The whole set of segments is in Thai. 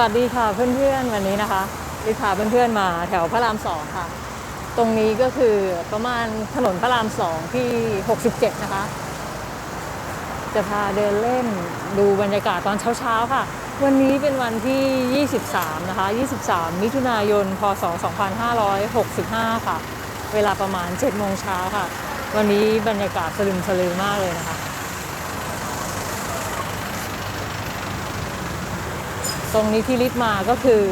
วัสดีค่ะเพื่อนๆวันนี้นะคะลิพาเพื่อนๆมาแถวพระรามสองค่ะ ตรงนี้ก็คือประมาณถนนพระรามสองที่ 67 นะคะ จะพาเดินเล่นดูบรรยากาศตอนเช้าๆค่ะ วันนี้เป็นวันที่ 23 นะคะ 23 มิถุนายน พศ 2565 ค่ะ เวลาประมาณ7โมงเช้าค่ะ วันนี้บรรยากาศสลึมสลือมากเลยนะคะ ตรงนี้ที่ลิฟต์มาก็คือ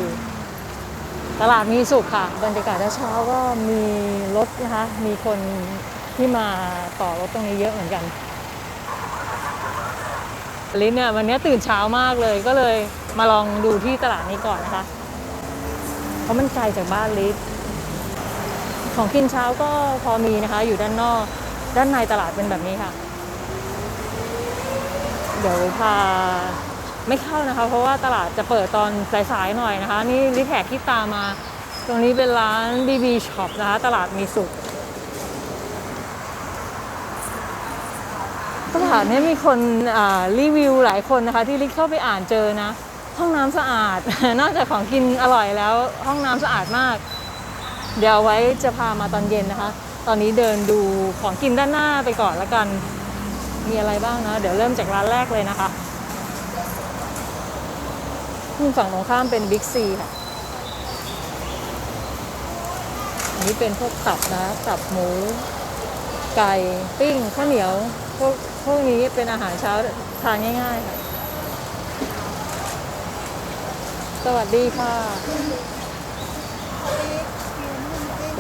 ตลาดมีสุขค่ะ บรรยากาศเช้าก็มีรถนะคะ มีคนที่มาต่อรถตรงนี้เยอะเหมือนกันลิศเนี่ยวันนี้ตื่นเช้ามากเลยก็เลยมาลองดูที่ตลาดนี้ก่อนนะคะ เพราะมันไกลจากบ้านลิศของกินเช้าก็พอมีนะคะ อยู่ด้านนอก ด้านในตลาดเป็นแบบนี้ค่ะ เดี๋ยวพา ไม่เข้านะคะ เพราะว่าตลาดจะเปิดตอนสายๆหน่อยนะคะ นี่ลิแขกที่ตามมา ตรงนี้เป็นร้าน BB Shop นะคะ ตลาดมีสุข ตลาดนี้มีคนรีวิวหลายคนนะคะ ที่ลิเข้าไปอ่านเจอนะ ห้องน้ำสะอาด นอกจากของกินอร่อยแล้ว ห้องน้ำสะอาดมาก เดี๋ยวไว้จะพามาตอนเย็นนะคะ ตอนนี้เดินดูของกินด้านหน้าไปก่อนแล้วกัน มีอะไรบ้างนะ เดี๋ยวเริ่มจากร้านแรกเลยนะคะ ฝั่งตรงข้ามเป็นบิ๊กซีค่ะ อันนี้เป็นพวกตับนะ ตับหมู ไก่ปิ้งข้าวเหนียว พวกพวกนี้เป็นอาหารเช้าทานง่ายๆค่ะ สวัสดีค่ะ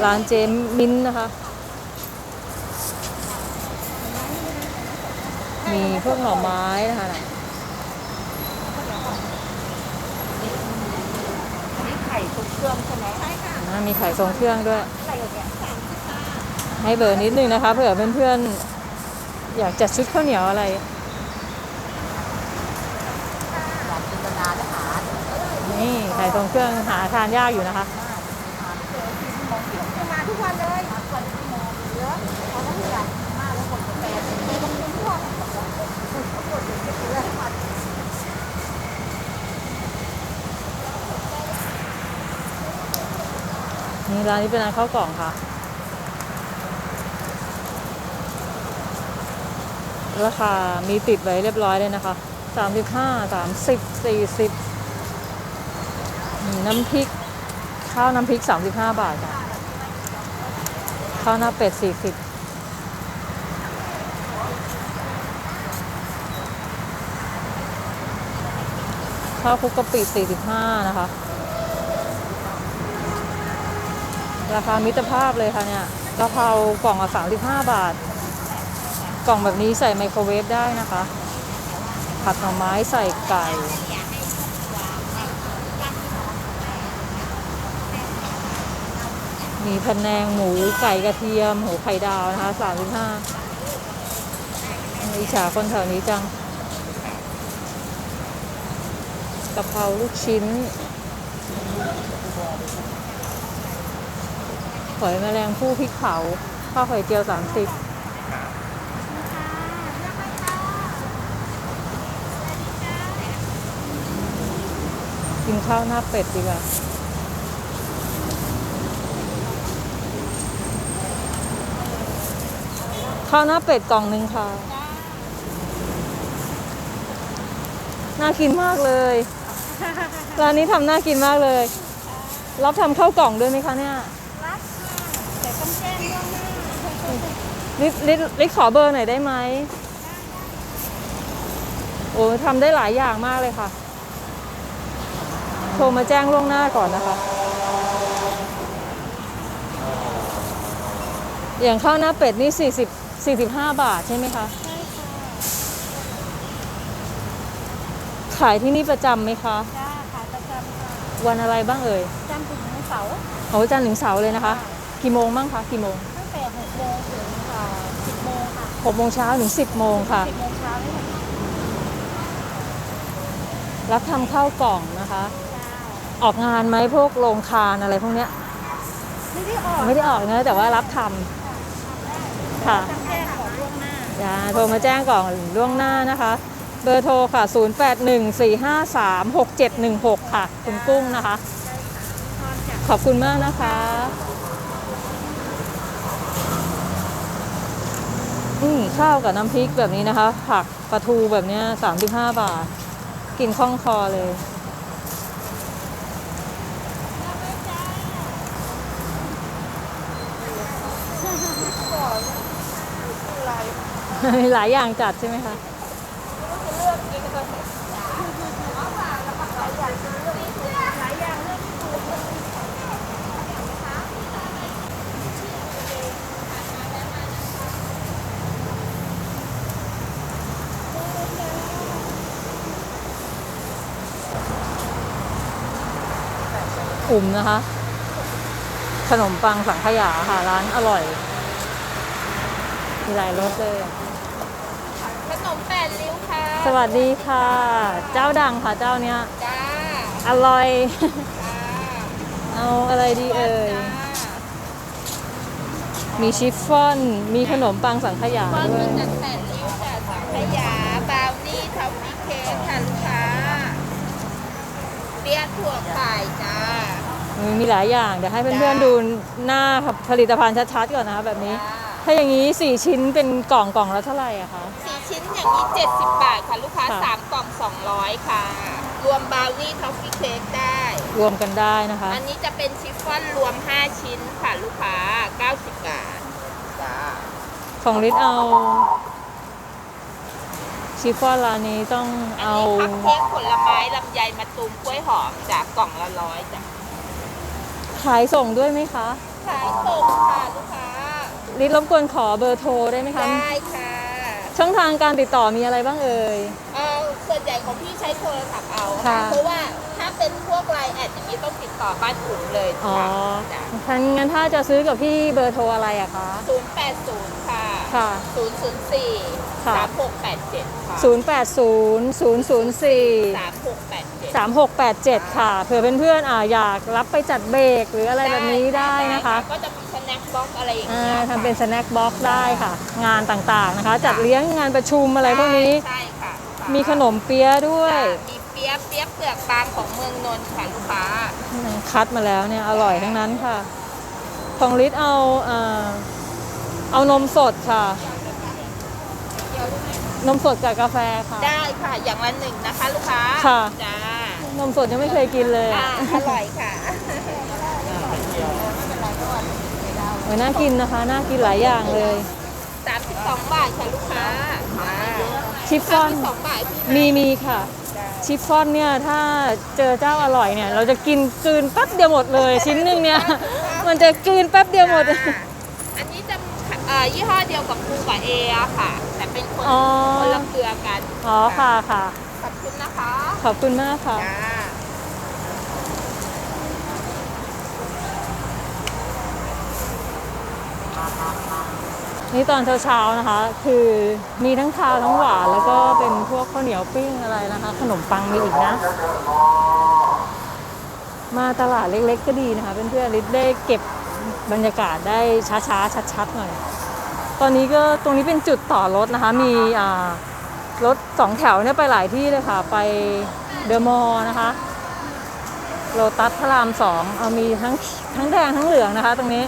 ร้านเจมมินนะคะ มีพวกหน่อไม้นะคะน่ะ นี่ไข่ทุก เครื่องใช่ไหมใช่ค่ะอ่ามีไข่ทรงเครื่องด้วยไข่อย่างเงี้ยสามสิบบาทให้เบอร์นิดนึงนะคะเผื่อเพื่อนๆ อยากจัดชุดข้าวเหนียวอะไรอยากจินตนาและหานี่ไข่ทรงเครื่องหาทานยากอยู่นะคะ มาทุกวันเลยมาทุกวันที่มองเยอะเขาก็เหนื่อยมากแล้วคนกาแฟบางคนพวกเขาปวดเจ็บเลยมา นี่ร้านนี้เป็นร้านข้าวกล่องค่ะ ราคามีติดไว้เรียบร้อยเลยนะคะ 35 30 40อืมน้ำพริก ข้าวน้ำพริก 35 บาทค่ะ ข้าวหน้าเป็ด 40ข้าวคุกกะปิ 45 นะคะ ราคามิตรภาพเลยค่ะเนี่ยกะเพรากล่องละ35 บาท กล่องแบบนี้ใส่ไมโครเวฟได้นะคะ ผัดหน่อไม้ใส่ไก่มีพะแนงหมูไก่กระเทียมหมูไข่ดาวนะคะ35อิจฉาคนแถวนี้จังกะเพราลูกชิ้น หอยแมลงภู่พริกเผาข้าวไข่เจียวสามสิบกินข้าวหน้าเป็ดดีกว่าข้าวหน้าเป็ดกล่องหนึ่งค่ะ น่ากินมากเลย ร้านนี้ทำน่ากินมากเลย รับทำข้าวกล่องด้วยไหมคะเนี่ย รับค่ะแต่ต้องแจ้งล่วงหน้า ลิลิลิขอเบอร์หน่อยได้ไหมโอ้ทำได้หลายอย่างมากเลยค่ะ โทรมาแจ้งล่วงหน้าก่อนนะคะ อย่างข้าวหน้าเป็ดนี่40 45 บาทใช่ไหมคะ ใช่ค่ะ ขายที่นี่ประจำไหมคะ จ้าขายประจำค่ะวันอะไรบ้างเอ่ย จันทร์ถึงเสาร์โอ้จันทร์ถึงเสาร์เลยนะคะ กี่โมงบ้างคะ กี่โมง ตั้งแต่หกโมงถึงสิบโม งค่ะ6โมงเช้าถึง10โมงค่ะสิบโมงเช้านี่แหละค่ะ รับทำข้าวกล่องนะคะจ้าออกงานไหมพวกโรงทานอะไรพวกเนี้ย ไม่ได้ออกไม่ได้ออกนะแต่ว่ารับทำค่ะต้องแจ้งก่อนล่วงหน้าอย่าโทรมาแจ้งก่อนล่วงหน้านะคะ เบอร์โทรค่ะ 0814536716 ค่ะ คุณกุ้งนะคะ ขอบคุณมากนะคะ นี่ข้าวกับน้ำพริกแบบนี้นะคะ ผักปลาทูแบบเนี้ย35บาท กินคล่องคอเลยมีหลายอย่างจัดใช่ไหมคะ อุ่มนะคะ ขนมปังสังขยาค่ะร้านอร่อย มีหลายรสเลย ขนมแปดริ้วค่ะสวัสดีค่ะ เจ้าดังค่ะเจ้าเนี้ย จ้าอร่อย จ้าเอาอะไรดีเอ่ยมีชิฟฟ่อน มีขนมปังสังขยาก้อนด้วมียจัดแปดริ้วจ้ะสังขยาบราวนี่ท็อฟฟี่เค้กค่ะลูกค้าเปี๊ยะถั่วไข่จ้า มีหลายอย่าง เดี๋ยวให้เพื่อนๆดูหน้าผลิตภัณฑ์ชัดๆก่อนนะคะแบบนี้จ้าถ้าอย่างนี้ 4 ชิ้นเป็นกล่องกล่องละเท่าไหร่อะคะ สี่ชิ้นอย่างนี้ 70 บาทค่ะ ลูกค้าค่ะ สามกล่อง 200 ค่ะ รวมบราวนี่ท็อฟฟี่เค้กได้ รวมกันได้นะคะ อันนี้จะเป็นชิฟฟ่อนรวม 5 ชิ้นค่ะ ลูกค้า 90 บาทจ้าของลิศเอาชิฟฟ่อนร้านนี้ต้องอันเอานี้คัพเค้กผลไม้ลำไยมะตูมกล้วยหอมจากกล่องละร้อยจ้ะ ขายส่งด้วยไหมคะ ขายส่งค่ะลูกค้าลิศรบกวนขอเบอร์โทรได้ไหมคะ ได้ค่ะช่องทางการติดต่อมีอะไรบ้างเอ่ย เออส่วนใหญ่ของพี่ใช้โทรศัพท์เอาค่ะเพราะว่าถ้าเป็นพวกไลน์แอดอย่างนี้ต้องติดต่อบ้านอุ่นเลยอ๋อค่ะถ้างั้นถ้าจะซื้อกับพี่เบอร์โทรอะไรอะคะศูนย์แปดศูนย์ค่ะ ค่ะศูนย์ศูนย์สี่ค่ะสามหกแปดเจ็ดค่ะ 080 004สามหกแปดเจ็ด 3687 ค่ะ เผื่อเพื่อนๆอ่าอยากรับไปจัดเบรกหรืออะไรแบบนี้ได้นะคะ ก็จะมีสแน็คบ็อกอะไรอย่างอ่าเงี้ยทำเป็นสแน็คบ็อกซ์ได้ค่ะ งานต่างๆนะคะ จัดเลี้ยงงานประชุมอะไรพวกนี้ ใช่ค่ะมีขนมเปี๊ยะด้วย มีเปี๊ยะเปี๊ยะเปลือกบางของเมืองนนท์ค่ะลูกค้าคัดมาแล้วเนี่ยอร่อยทั้งนั้นค่ะ ของลิศเอาเอ่อเอานมสดค่ะนมสดกับกาแฟค่ะ ได้ค่ะ อย่างละหนึ่งนะคะ ลูกค้า ค่ะจ้า นมสดยังไม่เคยกินเลยอ่าอะอร่อยค่ะโอ้ยน่ากินนะคะ น่ากินหลายอย่างเลย 32 บาทค่ะลูกค้าจ้าชิฟฟ่อนสองบาทพี่มีมีค่ะ ชิฟฟ่อนเนี่ยถ้าเจอเจ้าอร่อยเนี่ย เราจะกินกลืนแป๊บเดียวหมดเลย ชิ้นหนึ่งเนี่ย มันจะกลืนแป๊บเดียวหมดจ้าอันนี้จะเอ่อยี่ห้อเดียวกับคูกับเออะค่ะ แต่เป็นคนอ๋อคนละเครือกัน อ๋อค่ะค่ะขอบ คุณนะคะขอบคุณมากค่ะ จ้านี่ตอนเช้าๆนะคะ คือมีทั้งคาวทั้งหวานแล้วก็เป็นพวกข้าวเหนียวปิ้งอะไรนะคะ ขนมปังมีอีกนะ มาตลาดเล็กๆก็ดีนะคะเพื่อนๆลิศได้เก็บบรรยากาศได้ช้าๆชัดๆหน่อย ตอนนี้ก็ตรงนี้เป็นจุดต่อรถนะคะ มีอ่า รถสองแถวเนี่ยไปหลายที่เลยค่ะ ไปเดอะมอลล์นะคะโลตัสพระรามสองเอามีทั้งทั้งแดงทั้งเหลืองนะคะ ตรงนี้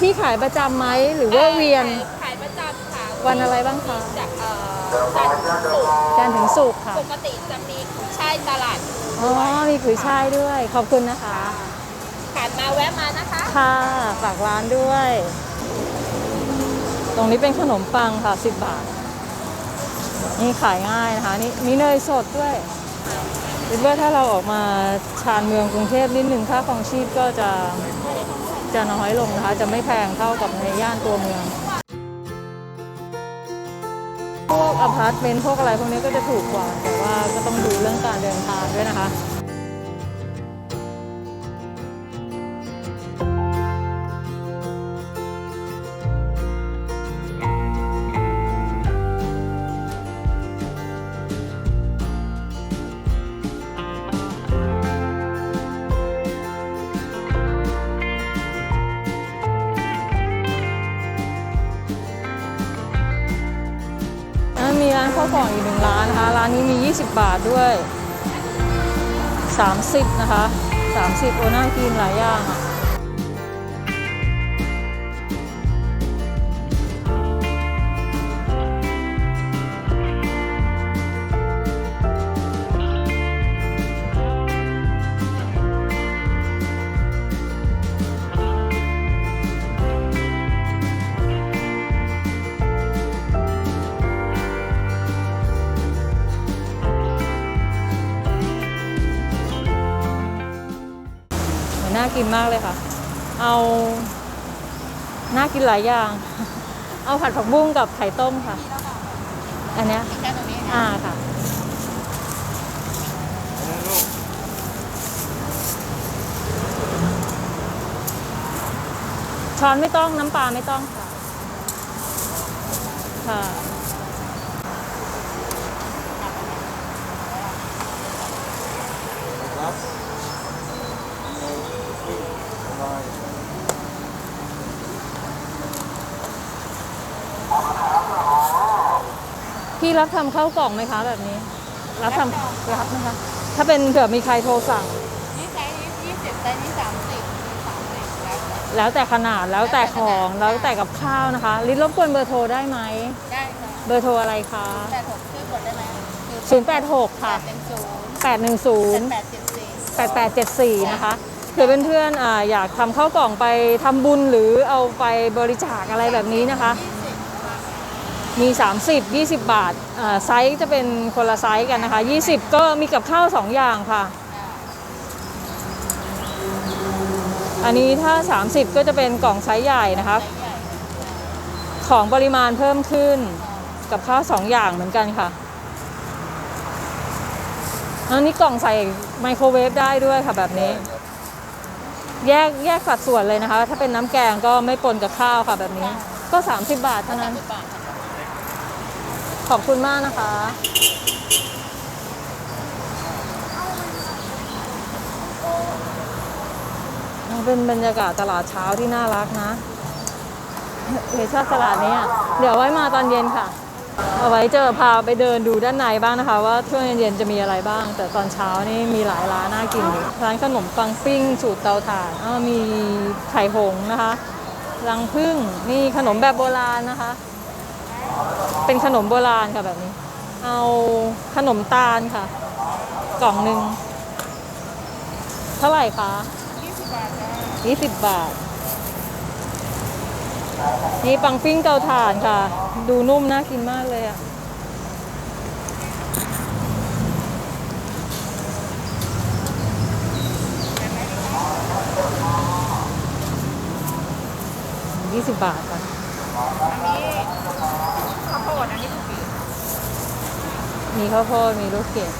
พี่ขายประจำไหมหรือว่าเวียน ขายประจำค่ะวันอะไรบ้างคะ จากเอ่อจันทร์ถึงศุกร์จันทร์ถึงศุกร์ค่ะ ปกติจะมีขุนช่ายตลาดอ๋อ มีกุยช่ายด้วย ขอบคุณนะคะ ผ่านมาแวะมานะคะ ค่ะ ฝากร้านด้วย ตรงนี้เป็นขนมปังค่ะ 10 บาท นี่ขายง่ายนะคะ นี่มีเนยสดด้วยคิดว่าถ้าเราออกมาชานเมืองกรุงเทพนิดหนึ่งค่าครองชีพก็จะจะน้อยลงนะคะ จะไม่แพงเท่ากับในย่านตัวเมือง พวกอพาร์ตเมนต์พวกอะไรพวกนี้ก็จะถูกกว่า แต่ว่าก็ต้องดูเรื่องการเดินทางด้วยนะคะ ข้าวกล่องอีกหนึ่งร้านนะคะ ร้านนี้มี 20 บาทด้วย 30 นะคะ 30 โอน่ากินหลายอย่างอะ กินมากเลยค่ะ เอาน่ากินหลายอย่าง เอาผัดผักบุ้งกับไข่ต้มค่ะ อันเนี้ยแค่ตรงนี้นะอ่าค่ะ ช้อนไม่ต้องน้ำปลาไม่ต้องค่ะ ค่ะ รับทำข้าวกล่องไหมคะแบบนี้ รับทำรับนะคะ ถ้าเป็นเผื่อมีใครโทรสั่ง นี่ไซส์นี้ยี่สิบไซส์นี้สามสิบสามสิบแล้วแต่แล้วแต่ขนาดแล้วแต่ของแล้วแต่กับข้าวนะคะ ลิศรบกวนเบอร์โทรได้ไหม ได้ค่ะเบอร์โทรอะไรคะแปดหกชื่อกดได้ไหม086 ค่ะแปดเป็นศูนย์810แปดเจ็ดสี่8874 นะคะเผื่อเพื่อนๆอ่าอยากทำข้าวกล่องไปทำบุญหรือเอาไปบริจาคอะไรแบบนี้นะคะ มี 30 20 บาทอ่าไซส์จะเป็นคนละไซส์กันนะคะ 20 ก็มีกับข้าว 2 อย่างค่ะ อันนี้ถ้า 30 ก็จะเป็นกล่องไซส์ใหญ่นะคะ ของปริมาณเพิ่มขึ้นกับข้าว 2 อย่างเหมือนกันค่ะอันนี้กล่องใส่ไมโครเวฟได้ด้วยค่ะแบบนี้ แยกแยกสัดส่วนเลยนะคะ ถ้าเป็นน้ำแกงก็ไม่ปนกับข้าวค่ะแบบนี้ ก็ 30 บาทเท่านั้น ขอบคุณมากนะคะ เป็นบรรยากาศตลาดเช้าที่น่ารักนะเอชอบตลาดนี้เดี๋ยวไว้มาตอนเย็นค่ะ เอาไว้เจอพาไปเดินดูด้านในบ้างนะคะ ว่าช่วงเย็นๆจะมีอะไรบ้าง แต่ตอนเช้านี่มีหลายร้านน่ากินอยู่ร้านขนมปังปิ้งสูตรเตาถ่านมีไข่หงนะคะรังผึ้งมีขนมแบบโบราณนะคะ เป็นขนมโบราณค่ะแบบนี้ เอาขนมตาลค่ะ กล่องหนึ่งเท่าไหร่คะยี่สิบบาทจ้า20บาทนี่ปังปิ้งเตาถ่านค่ะ ดูนุ่มน่ากินมากเลยอะ20บาทค่ะ อันนี้ข้าวโพดอันนี้ถูกปี มีข้าวโพดมีลูกเกด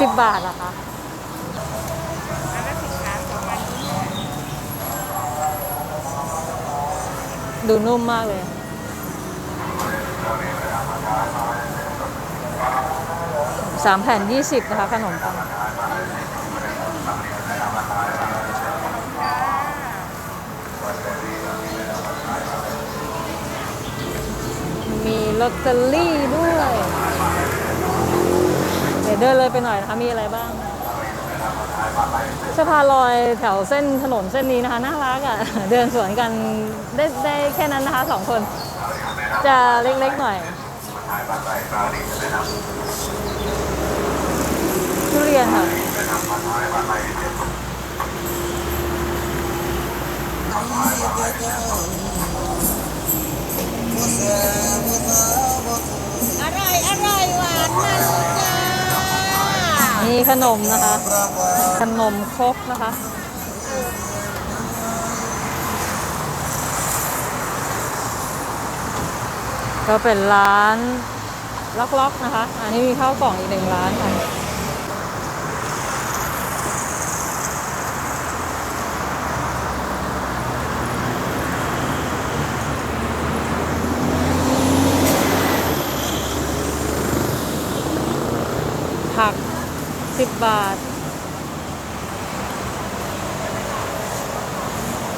สิบบาทเหรอคะอันละสิบสามสองพันยี่สิบดูนุ่มมากเลย สามแผ่นยี่สิบนะคะขนมปัง มีลอตเตอรี่ด้วย เดี๋ยวเดินเลยไปหน่อยนะคะมีอะไรบ้างสะพานลอยแถวเส้นถนนเส้นนี้นะคะน่ารักอะ เดินสวนกันได้ได้แค่นั้นนะคะสองคน จะเล็กๆหน่อยทุเรียนค่ะ อร่อยอร่อยหวานมันจ้ามีขนมนะคะ ขนมครกนะคะก็เป็นร้านล็อกๆนะคะ อันนี้มีข้าวกล่องอีกหนึ่งร้านค่ะ สิบบาท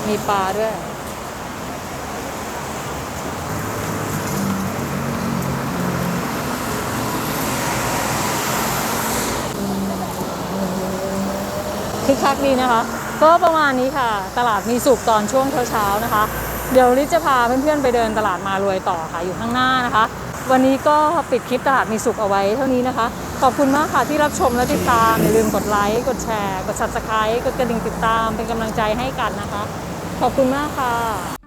มีปลาด้วย คึกคักดีนะคะ ก็ประมาณนี้ค่ะ ตลาดมีสุกตอนช่วงเช้าๆนะคะ เดี๋ยวลิจะพาเพื่อนๆไปเดินตลาดมารวยต่อค่ะ อยู่ข้างหน้านะคะ วันนี้ก็ปิดคลิปตลาดมีสุกเอาไว้เท่านี้นะคะ ขอบคุณมากค่ะที่รับชมและติดตาม อย่าลืมกดไลค์ กดแชร์ กด subscribe กดกระดิ่งติดตามเป็นกำลังใจให้กันนะคะ ขอบคุณมากค่ะ